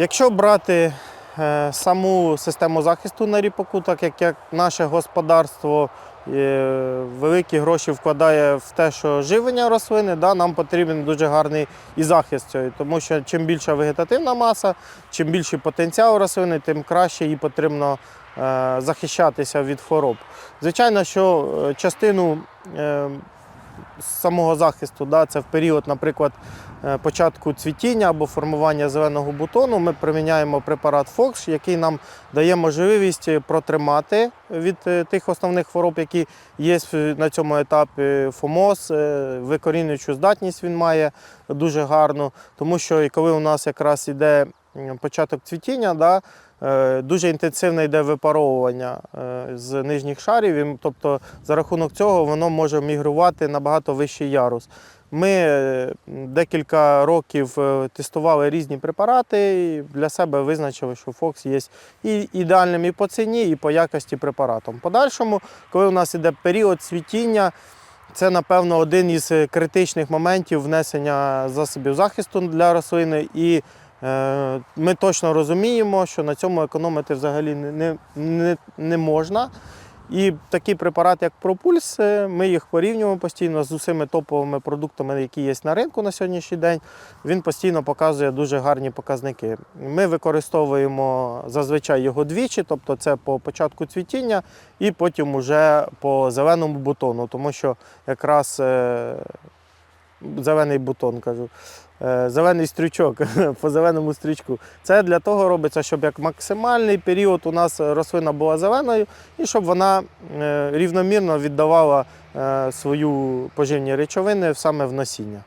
Якщо брати е, саму систему захисту на ріпаку, так як, наше господарство е, великі гроші вкладає в те, що живлення рослини, да, нам потрібен дуже гарний і захист цього. Тому що чим більша вегетативна маса, чим більший потенціал рослини, тим краще їй потрібно е, захищатися від хвороб. Звичайно, що частину самого захисту, да, це в період, наприклад, е, початку цвітіння або формування зеленого бутону, ми приміняємо препарат Fox, який нам дає можливість протримати від е, тих основних хвороб, які є на цьому етапі. ФОМОС, е, викорінюючу здатність він має дуже гарну, тому що коли у нас якраз іде початок цвітіння, да, е, дуже інтенсивне йде випаровування е, з нижніх шарів, тобто за рахунок цього воно може мігрувати на багато вищий ярус. Ми е, декілька років тестували різні препарати і для себе визначили, що Фокс є і ідеальним і по ціні, і по якості препаратом. Подальшому, коли у нас іде період цвітіння, це, напевно, один із критичних моментів внесення засобів захисту для рослини. І ми точно розуміємо, що на цьому економити взагалі не, не, не, можна. І такі препарати, як Пропульс, е, ми їх порівнюємо постійно з усіми топовими продуктами, які є на ринку на сьогоднішній день. Він постійно показує дуже гарні показники. Ми використовуємо зазвичай його двічі, тобто це по початку цвітіння і потім уже по зеленому бутону, тому що якраз е, зелений бутон кажу. е, Зелений стрючок по зеленому стрічку. Це для того робиться, щоб як максимальний період у нас рослина була зеленою і щоб вона е, рівномірно віддавала е, свою поживні речовини саме в насіння.